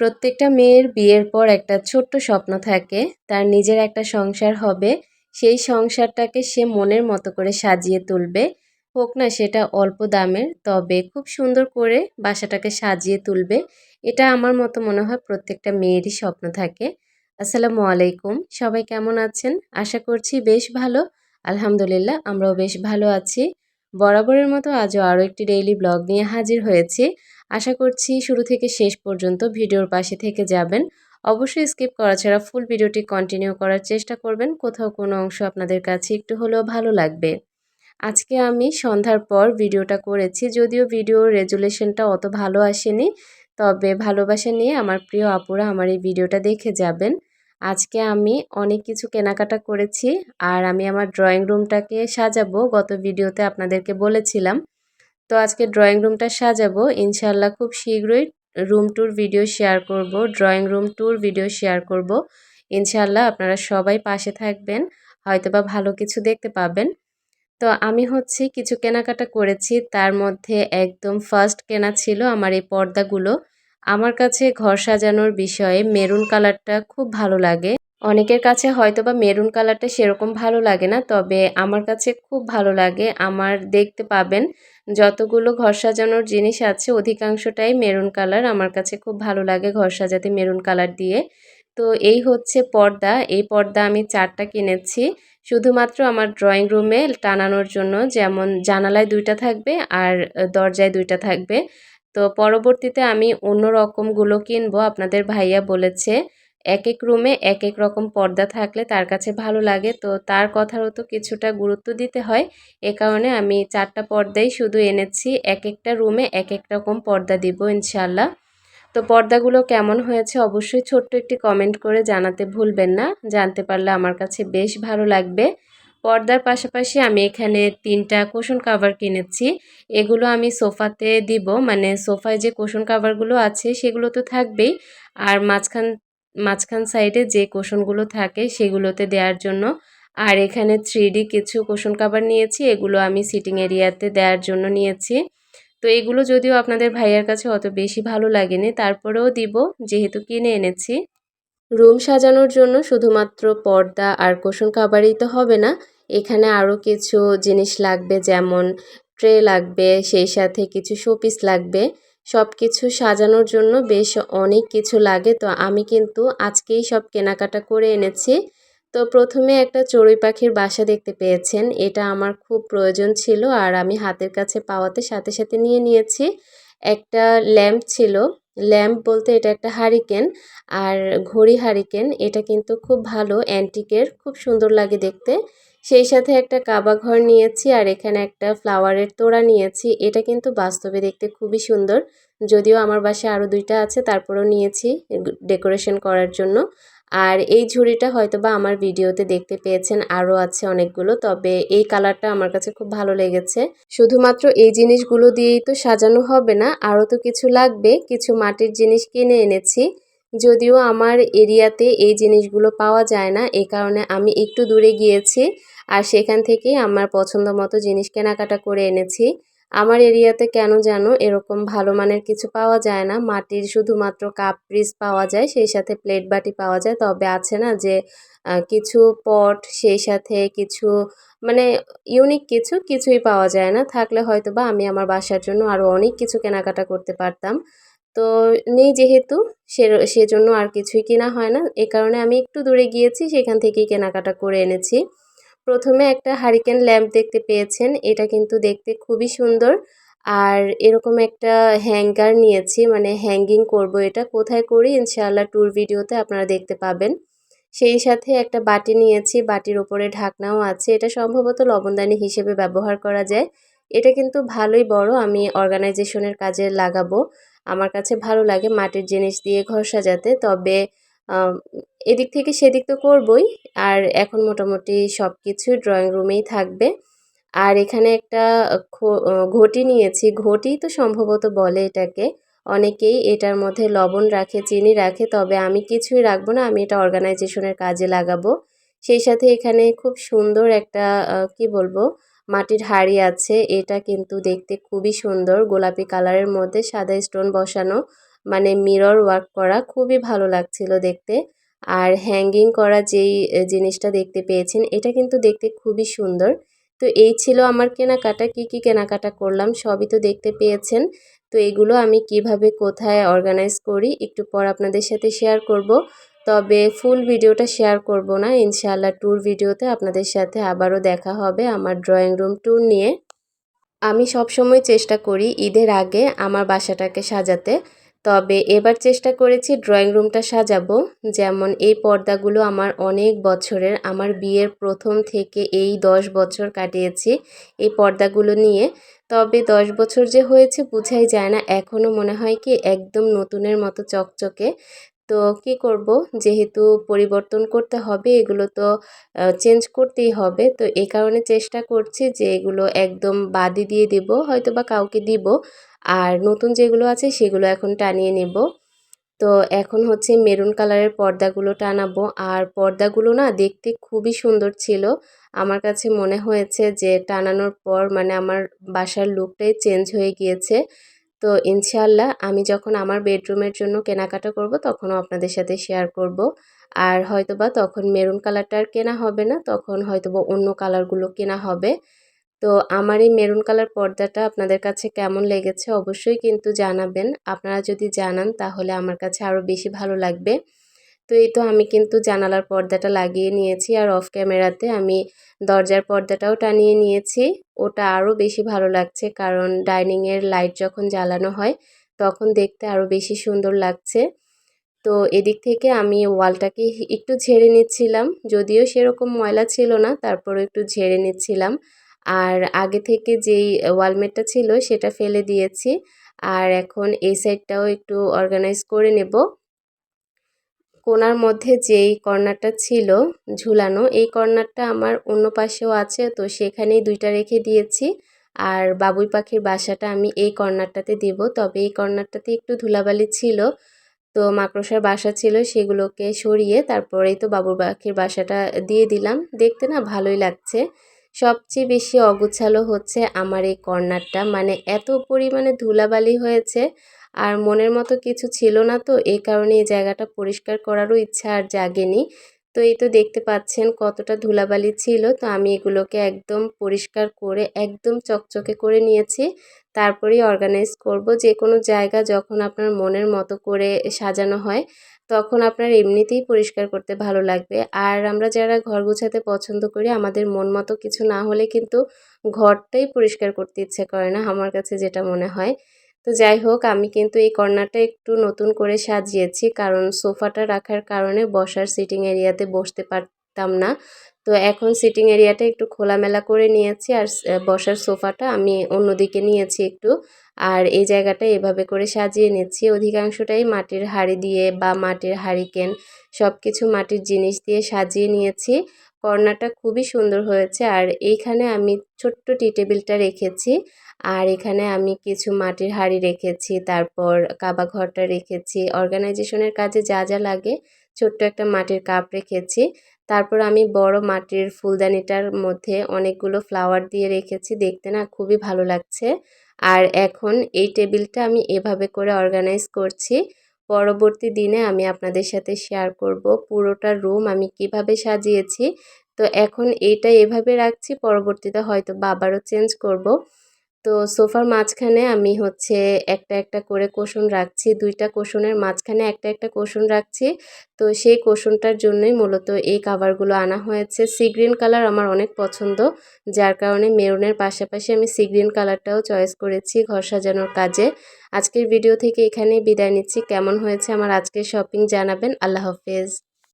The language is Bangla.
প্রত্যেকটা মেয়ের বিয়ের পর একটা ছোট্ট স্বপ্ন থাকে, তার নিজের একটা সংসার হবে, সেই সংসারটাকে সে মনের মতো করে সাজিয়ে তুলবে। হোক না সেটা অল্প দামের, তবে খুব সুন্দর করে বাসাটাকে সাজিয়ে তুলবে। এটা আমার মতো মনে হয় প্রত্যেকটা মেয়েরই স্বপ্ন থাকে। আসসালামু আলাইকুম, সবাই কেমন আছেন? আশা করছি বেশ ভালো। আলহামদুলিল্লাহ, আমরাও বেশ ভালো আছি। বরাবরের মতো আজও আরও একটি ডেইলি ব্লগ নিয়ে হাজির হয়েছি। আশা করছি শুরু থেকে শেষ পর্যন্ত ভিডিওর পাশে থেকে যাবেন। অবশ্যই স্কিপ করা ছাড়া ফুল ভিডিওটি কন্টিনিউ করার চেষ্টা করবেন। কোথাও কোনো অংশ আপনাদের কাছে একটু হলেও ভালো লাগবে। আজকে আমি সন্ধ্যার পর ভিডিওটা করেছি, যদিও ভিডিওর রেজুলেশনটা অত ভালো আসেনি। তবে ভালোবাসা নিয়ে আমার প্রিয় আপুরা আমার এই ভিডিওটা দেখে যাবেন। আজকে আমি অনেক কিছু কেনাকাটা করেছি আর আমি আমার ড্রয়িং রুমটাকে সাজাবো, গত ভিডিওতে আপনাদেরকে বলেছিলাম। তো আজকে ড্রয়িং রুমটা সাজাবো ইনশাল্লাহ খুব শীঘ্রই রুম ট্যুর ভিডিও শেয়ার করব drawing room tour video share করব। ইনশাল্লাহ আপনারা সবাই পাশে থাকবেন, হয়তোবা ভালো কিছু দেখতে পাবেন। তো আমি হচ্ছে কিছু কেনাকাটা করেছি, তার মধ্যে একদম ফার্স্ট কেনা ছিল আমার এই পর্দাগুলো। আমার কাছে ঘর সাজানোর বিষয়ে মেরুন কালারটা খুব ভালো লাগে। অনেকের কাছে হয়তো বা মেরুন কালারটা সেরকম ভালো লাগে না, তবে আমার কাছে খুব ভালো লাগে। আমার দেখতে পাবেন যতগুলো ঘর সাজানোর জিনিস আছে, অধিকাংশটাই মেরুন কালার। আমার কাছে খুব ভালো লাগে ঘর সাজাতে মেরুন কালার দিয়ে। তো এই হচ্ছে পর্দা। এই পর্দা আমি চারটা কিনেছি। শুধুমাত্র আমার ড্রয়িং রুমে টানানোর জন্য, যেমন জানালায় দুইটা থাকবে আর দরজায় দুইটা থাকবে। তো পরবর্তীতে আমি অন্য রকমগুলো কিনবো, আপনাদের ভাইয়া বলেছে। এক এক রুমে এক এক রকম পর্দা থাকলে তার কাছে ভালো লাগে। তো তার কথারও তো কিছুটা গুরুত্ব দিতে হয়। এ কারণে আমি চারটা পর্দাই শুধু এনেছি। এক একটা রুমে এক এক রকম পর্দা দিব ইনশাল্লাহ তো পর্দাগুলো কেমন হয়েছে অবশ্যই ছোট্ট একটি কমেন্ট করে জানাতে ভুলবেন না। জানতে পারলে আমার কাছে বেশ ভালো লাগবে। পর্দার পাশাপাশি আমি এখানে তিনটা কোশন কাভার কিনেছি। এগুলো আমি সোফাতে দিব মানে সোফায় যে কোশন কাভারগুলো আছে সেগুলো তো থাকবেই। আর মাঝখান মাঝখান সাইডে যে কোশনগুলো থাকে সেগুলোতে দেওয়ার জন্য। আর এখানে থ্রি কিছু কোশন কাভার নিয়েছি, এগুলো আমি সিটিং এরিয়াতে দেওয়ার জন্য নিয়েছি। তো এগুলো যদিও আপনাদের ভাইয়ার কাছে অত বেশি ভালো লাগেনি, তারপরেও দিব, যেহেতু কিনে এনেছি। রুম সাজানোর জন্য শুধুমাত্র পর্দা আর কোশন কাভারই তো হবে না এখানে আরও কিছু জিনিস লাগবে, যেমন ট্রে লাগবে, সেই সাথে কিছু শোপিস লাগবে। সব কিছু সাজানোর জন্য বেশ অনেক কিছু লাগে, তো আমি কিন্তু আজকেই সব কেনাকাটা করে এনেছি। তো প্রথমে একটা চড়ুই পাখির বাসা দেখতে পেয়েছেন, এটা আমার খুব প্রয়োজন ছিল আর আমি হাতের কাছে পাওয়াতে সাথে সাথে নিয়ে নিয়েছি। একটা ল্যাম্প ছিল, ল্যাম্প বলতে এটা একটা হারিকেন আর ঘড়ি হারিকেন, এটা কিন্তু খুব ভালো, অ্যান্টিকের, খুব সুন্দর লাগে দেখতে। সেই সাথে একটা কাবা ঘর নিয়েছি আর এখানে একটা ফ্লাওয়ারের তোড়া নিয়েছি। এটা কিন্তু বাস্তবে দেখতে খুবই সুন্দর। যদিও আমার বাসায় আরও দুইটা আছে, তারপরেও নিয়েছি ডেকোরেশন করার জন্য। আর এই ঝুড়িটা হয়তো বা আমার ভিডিওতে দেখতে পেয়েছেন আরও আছে অনেকগুলো। তবে এই কালারটা আমার কাছে খুব ভালো লেগেছে। শুধুমাত্র এই জিনিসগুলো দিয়েই তো সাজানো হবে না আরও তো কিছু লাগবে। কিছু মাটির জিনিস কিনে এনেছি। যদিও আমার এরিয়াতে এই জিনিসগুলো পাওয়া যায় না এই কারণে আমি একটু দূরে গিয়েছি আর সেখান থেকেই আমার পছন্দ মতো জিনিস কেনাকাটা করে এনেছি। আমার এরিয়াতে কেন যেন এরকম ভালো মানের কিছু পাওয়া যায় না। মাটির শুধুমাত্র কাপ পিস পাওয়া যায়, সেই সাথে প্লেট বাটি পাওয়া যায়। তবে আছে না যে কিছু পট, সেই সাথে কিছু মানে ইউনিক কিছু, কিছুই পাওয়া যায় না। থাকলে হয়তো বা আমি আমার বাসার জন্য আরও অনেক কিছু কেনাকাটা করতে পারতাম। তো নেই যেহেতু, সে সেজন্য আর কিছুই কেনা হয় না। এ কারণে আমি একটু দূরে গিয়েছি, সেখান থেকেই কেনাকাটা করে এনেছি। প্রথমে একটা হারিকেন ল্যাম্প দেখতে পেয়েছেন, এটা কিন্তু দেখতে খুবই সুন্দর। আর এরকম একটা হ্যাঙ্গার নিয়েছি মানে হ্যাঙ্গিং করব এটা, কোথায় করি ইনশাআল্লাহ ট্যুর ভিডিওতে আপনারা দেখতে পাবেন। সেই সাথে একটা বাটি নিয়েছি, বাটির ওপরে ঢাকনাও আছে। এটা সম্ভবত লবণদানি হিসেবে ব্যবহার করা যায়। এটা কিন্তু ভালোই বড়, আমি অর্গানাইজেশনের কাজে লাগাবো। আমার কাছে ভালো লাগে মাটির জিনিস দিয়ে ঘর সাজাতে। তবে এদিক থেকে সেদিক তো করবই। আর এখন মোটামুটি সব কিছু ড্রয়িং রুমেই থাকবে। আর এখানে একটা ঘটি নিয়েছি। ঘটি তো সম্ভবত বলে এটাকে। অনেকেই এটার মধ্যে লবণ রাখে, চিনি রাখে, তবে আমি কিছুই রাখব না। আমি এটা অর্গানাইজেশনের কাজে লাগাবো। সেই সাথে এখানে খুব সুন্দর একটা কি বলব? মাটির হাড়ি আছে। এটা কিন্তু দেখতে খুবই সুন্দর। গোলাপি কালারের মধ্যে সাদা স্টোন বসানো মানে মিরর ওয়ার্ক করা খুবই ভালো লাগছিল দেখতে। আর হ্যাঙ্গিং করা যেই জিনিসটা দেখতে পেয়েছেন, এটা কিন্তু দেখতে খুবই সুন্দর। তো এই ছিল আমার কেনাকাটা, কি কি কেনাকাটা করলাম সবই তো দেখতে পেয়েছেন। তো এগুলো আমি কীভাবে কোথায় অর্গানাইজ করি একটু পর আপনাদের সাথে শেয়ার করব। তবে ফুল ভিডিওটা শেয়ার করব না। ইনশাআল্লাহ ট্যুর ভিডিওতে আপনাদের সাথে আবারও দেখা হবে আমার ড্রয়িং রুম ট্যুর নিয়ে। আমি সবসময় চেষ্টা করি ঈদের আগে আমার বাসাটাকে সাজাতে। তবে এবার চেষ্টা করেছি ড্রয়িং রুমটা সাজাবো। যেমন এই পর্দাগুলো আমার অনেক বছরের, আমার বিয়ের প্রথম থেকে এই দশ বছর কাটিয়েছি এই পর্দাগুলো নিয়ে। তবে দশ বছর যে হয়েছে বুঝাই যায় না। এখনও মনে হয় কি একদম নতুনের মতো চকচকে। তো কি করব? যেহেতু পরিবর্তন করতে হবে, এগুলো তো চেঞ্জ করতেই হবে। তো এই কারণে চেষ্টা করছি যে এগুলো একদম বাদি দিয়ে দেব হয়তো বা কাউকে দিব। আর নতুন যেগুলো আছে সেগুলো এখন টানিয়ে নেব। তো এখন হচ্ছে মেরুন কালারের পর্দাগুলো টানাবো। আর পর্দাগুলো না দেখতে খুবই সুন্দর ছিল। আমার কাছে মনে হয়েছে যে টানানোর পর মানে আমার বাসার লুকটাই চেঞ্জ হয়ে গিয়েছে। তো ইনশাল্লাহ আমি যখন আমার বেডরুমের জন্য কেনাকাটা করব, তখনও আপনাদের সাথে শেয়ার করব। আর হয়তোবা তখন মেরুন কালারটা আর কেনা হবে না, তখন হয়তোবা অন্য কালারগুলো কেনা হবে। তো আমার এই মেরুন কালার পর্দাটা আপনাদের কাছে কেমন লেগেছে অবশ্যই কিন্তু জানাবেন। আপনারা যদি জানান, তাহলে আমার কাছে আরও বেশি ভালো লাগবে। তো এই তো আমি কিন্তু জানালার পর্দাটা লাগিয়ে নিয়েছি আর অফ ক্যামেরাতে আমি দরজার পর্দাটাও টানিয়ে নিয়েছি। ওটা আরও বেশি ভালো লাগছে কারণ ডাইনিংয়ের লাইট যখন জ্বালানো হয় তখন দেখতে আরও বেশি সুন্দর লাগছে। তো এদিক থেকে আমি ওয়ালটাকে একটু ঝেড়ে নিচ্ছিলাম। যদিও সেরকম ময়লা ছিল না তারপরে একটু ঝেড়ে নিচ্ছিলাম। আর আগে থেকে যেই ওয়ালমেটটা ছিল সেটা ফেলে দিয়েছি। আর এখন এই সাইডটাও একটু অর্গানাইজ করে নেব। কোনার মধ্যে যেই কর্নারটা ছিল ঝুলানো, এই কর্নারটা আমার অন্য পাশেও আছে, তো সেখানেই দুইটা রেখে দিয়েছি। আর বাবুই পাখির বাসাটা আমি এই কর্নারটাতে দিব। তবে এই কর্নারটাতে একটু ধুলাবালি ছিল, তো মাকড়সার বাসা ছিল সেগুলোকে সরিয়ে তারপরেই তো বাবুর পাখির বাসাটা দিয়ে দিলাম। দেখতে না ভালোই লাগছে। সবচেয়ে বেশি অগুছালো হচ্ছে আমার এই কর্নারটা। মানে এত পরিমাণে ধুলাবালি হয়েছে আর মনের মতো কিছু ছিল না তো, এই কারণে এই জায়গাটা পরিষ্কার করারও ইচ্ছা আর জাগেনি। তো এই তো দেখতে পাচ্ছেন কতটা ধুলাবালি ছিল। তো আমি এগুলোকে একদম পরিষ্কার করে, একদম চকচকে করে নিয়েছি। তারপরেই অর্গানাইজ করব। যে কোনো জায়গা যখন আপনার মনের মতো করে সাজানো হয়, তখন আপনার এমনিতেই পরিষ্কার করতে ভালো লাগবে। আর আমরা যারা ঘর গুছাতে পছন্দ করি, আমাদের মন মতো কিছু না হলে কিন্তু ঘরটাই পরিষ্কার করতে ইচ্ছে করে না, আমার কাছে যেটা মনে হয়। তো যাই হোক, আমি কিন্তু এই কর্নারটা একটু নতুন করে সাজিয়েছি। কারণ সোফাটা রাখার কারণে বসার সিটিং এরিয়াতে বসতে পারতাম না। তো এখন সিটিং এরিয়াটা একটু খোলামেলা করে নিয়েছি আর বসার সোফাটা আমি অন্যদিকে নিয়েছি একটু। আর এই জায়গাটা এভাবে করে সাজিয়ে নিচ্ছি। অধিকাংশটাই মাটির হাড়ি দিয়ে বা মাটির হারিকেন সব কিছু মাটির জিনিস দিয়ে সাজিয়ে নিয়েছি। কর্নারটা খুবই সুন্দর হয়েছে। আর এইখানে আমি ছোট্ট টি টেবিলটা রেখেছি। আর এখানে আমি কিছু মাটির হাড়ি রেখেছি, তারপর কাবা ঘরটা রেখেছি। অর্গানাইজেশনের কাজে যা যা লাগে, ছোট্ট একটা মাটির কাপ রেখেছি। তারপর আমি বড় মাটির ফুলদানিটার মধ্যে অনেকগুলো ফ্লাওয়ার দিয়ে রেখেছি, দেখতে না খুবই ভালো লাগছে। আর এখন এই টেবিলটা আমি এভাবে করে অর্গানাইজ করছি। পরবর্তী দিনে আমি আপনাদের সাথে শেয়ার করব পুরোটা রুম আমি কীভাবে সাজিয়েছি। তো এখন এইটা এভাবে রাখছি, পরবর্তীতে হয়তো বাবারও চেঞ্জ করব। তো সোফার মাঝখানে আমি হচ্ছে একটা একটা করে কোষণ রাখছি, দুইটা কোষণের মাঝখানে একটা একটা কোষণ রাখছি। তো সেই কোষণটার জন্যই মূলত এই কাভারগুলো আনা হয়েছে। সি গ্রিন কালার আমার অনেক পছন্দ, যার কারণে মেরুনের পাশাপাশি আমি সি গ্রিন কালারটাও চয়েস করেছি ঘর সাজানোর কাজে। আজকের ভিডিও থেকে এখানেই বিদায় নিচ্ছি। কেমন হয়েছে আমার আজকের শপিং জানাবেন। আল্লাহ হাফেজ।